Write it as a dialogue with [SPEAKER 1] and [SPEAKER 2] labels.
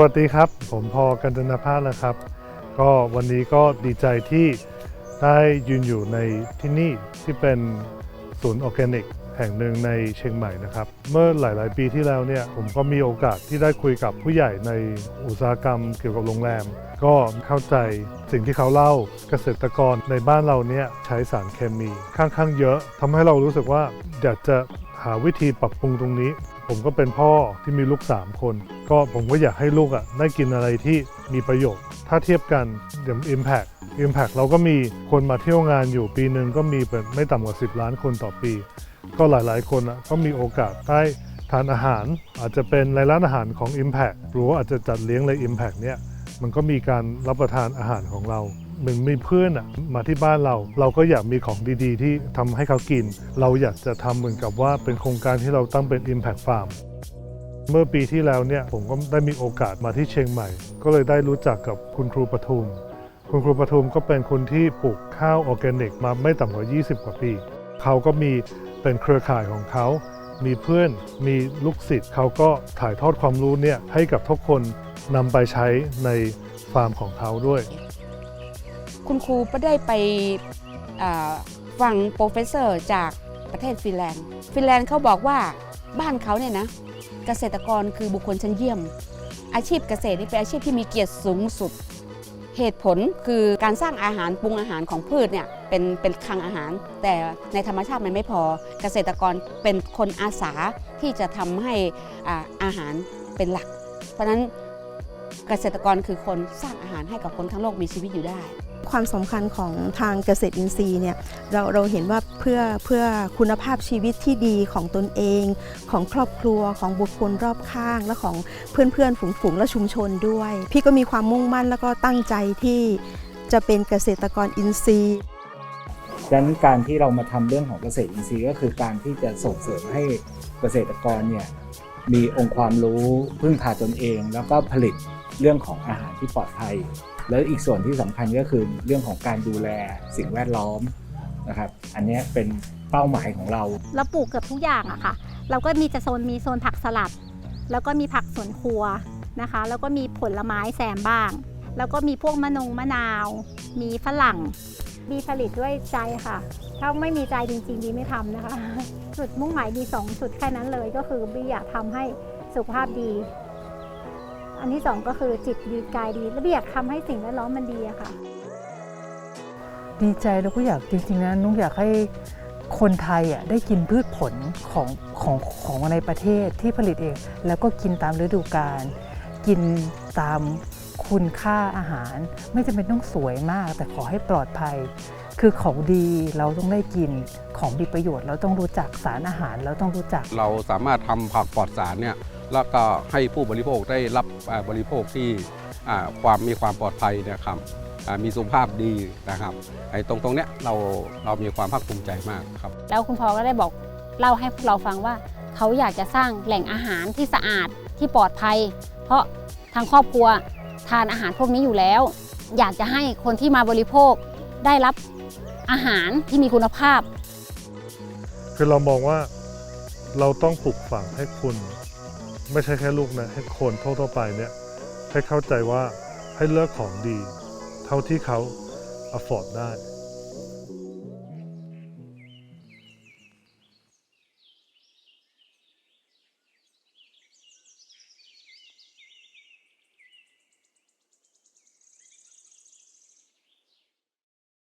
[SPEAKER 1] วัสดีครับ ผมพอกันจนาภาสนะครับ ก็วันนี้ก็ดีใจที่ได้ยืนอยู่ในที่นี่ที่เป็นศูนย์ออร์แกนิกแห่งหนึ่งในเชียงใหม่นะครับ เมื่อหลาย ๆ ปีที่แล้วเนี่ยผมก็มีโอกาสที่ได้คุยกับผู้ใหญ่ในอุตสาหกรรมเกี่ยวกับโรงแรม ก็เข้าใจสิ่งที่เขาเล่าเกษตรกรในบ้านเราเนี่ยใช้สารเคมีค่อนข้างเยอะทำให้เรารู้สึกว่าอยากจะหาวิธีปรับปรุงตรงนี้ ผมก็เป็นพ่อที่มีลูก 3 คน ก็ผมก็อยากให้ลูกอะได้กินอะไรที่มีประโยชน์ ถ้าเทียบกันอย่าง Impact Impact เราก็มีคนมาเที่ยวงานอยู่ปีหนึ่งก็มีเป็นไม่ต่ำกว่า 10 ล้านคนต่อปี ก็หลายๆ คนอะก็มีโอกาสได้ทานอาหารอาจจะเป็นในร้านอาหารของ Impact หรือว่าอาจจะจัดเลี้ยงใน Impact เนี่ยมันก็มีการรับประทานอาหารของเรา เหมือนมีเพื่อนอะมาที่บ้านเรา เราก็อยากมีของดีๆ ที่ทำให้เขากิน เราอยากจะทำเหมือนกับว่าเป็นโครงการที่เราตั้งเป็น Impact Farm เมื่อปีที่แล้วเนี่ยผมก็ได้มีโอกาสมาที่เชียงใหม่ ก็เลยได้รู้จักกับคุณครูปทุม คุณครูปทุมก็เป็นคนที่ปลูกข้าวออร์แกนิกมาไม่ต่ำกว่า 20 กว่าปี เขาก็มีเป็นเครือข่ายของเขา มีเพื่อน มีลูกศิษย์เขาก็ถ่ายทอดความรู้เนี่ยให้กับทุกคนนำไปใช้ในฟาร์มของเขาด้วย
[SPEAKER 2] คุณครูก็ได้ไปฟังโปรเฟสเซอร์จากประเทศฟินแลนด์ ฟินแลนด์เขาบอกว่าบ้านเขาเนี่ยนะเกษตรกรคือบุคคลชั้นเยี่ยม อาชีพเกษตรนี่เป็นอาชีพที่มีเกียรติสูงสุด เหตุผลคือการสร้างอาหารปรุงอาหารของพืชเนี่ยเป็นเป็นคลังอาหาร แต่ในธรรมชาติมันไม่พอ เกษตรกรเป็นคนอาสาที่จะทำให้อาอาหารเป็นหลัก เพราะฉะนั้นเกษตรกรคือคนสร้างอาหารให้กับคนทั้งโลกมีชีวิตอยู่ได้
[SPEAKER 3] ความสำคัญของทางเกษตรอินทรีย์เนี่ยเราเราเห็นว่าเพื่อเพื่อคุณภาพชีวิตที่ดีของตนเอง ของครอบครัวของบุคคลรอบข้าง และของเพื่อนเพื่อนฝูงฝูงและชุมชนด้วย พี่ก็มีความมุ่งมั่นแล้วก็ตั้งใจที่จะเป็นเกษตรกรอินทรีย์
[SPEAKER 4] ดังนั้นการที่เรามาทำเรื่องของเกษตรอินทรีย์ก็คือการที่จะส่งเสริมให้เกษตรกรเนี่ยมีองค์ความรู้พึ่งพาตนเอง แล้วก็ผลิตเรื่องของอาหารที่ปลอดภัย แล้วอีกส่วนที่สำคัญก็คือเรื่องของการดูแลสิ่งแวดล้อมนะครับ อันเนี้ยเป็นเป้าหมายของเรา
[SPEAKER 5] เราปลูกเกือบทุกอย่างอะค่ะ เราก็มีจะโซนมีโซนผักสลัด แล้วก็มีผักสวนครัวนะคะ แล้วก็มีผลไม้แซมบ้าง แล้วก็มีพวกมะนงมะนาว มีฝรั่งบีผลิตด้วยใจค่ะ ถ้าไม่มีใจจริงๆบีไม่ทำนะคะ จุดมุ่งหมายบีสองจุดแค่นั้นเลยก็คือบีอยากทำให้สุขภาพดี อันที่สองก็คือจิตดีกายดีและบีอยากทำให้สิ่งแวดล้อมมันดีอะค่ะ
[SPEAKER 6] ดีใจแล้วก็อยากจริงๆนะนุ๊กอยากให้คนไทยอะได้กินพืชผลของของของในประเทศที่ผลิตเอง แล้วก็กินตามฤดูกาลกินตามคุณค่าอาหาร ไม่จำเป็นต้องสวยมาก แต่ขอให้ปลอดภัย คือของดีเราต้องได้กินของมีประโยชน์ เราต้องรู้จักสารอาหาร เราต้องรู้จัก
[SPEAKER 7] เราสามารถทำผักปลอดสารเนี่ย แล้วก็ให้ผู้บริโภคได้รับอ่าบริโภคที่อ่าความมีความปลอดภัยเนะครับอ่ามีสุขภาพดีนะครับไอ้ตรงตรงเนี้ยเราเรามีความภาคภูมิใจมากครับ
[SPEAKER 8] แล้วคุณพ่อก็ได้บอกเล่าให้พวกเราฟังว่าเขาอยากจะสร้างแหล่งอาหารที่สะอาดที่ปลอดภัย เพราะทางครอบครัวทานอาหารพวกนี้อยู่แล้ว อยากจะให้คนที่มาบริโภคได้รับอาหารที่มีคุณภาพ
[SPEAKER 1] คือเรามองว่าเราต้องปลูกฝังให้คุณ ไม่ใช่แค่ลูกนะให้คนทั่วๆไปเนี่ยให้เข้าใจว่าให้เลือกของดี เท่าที่เขา afford ได้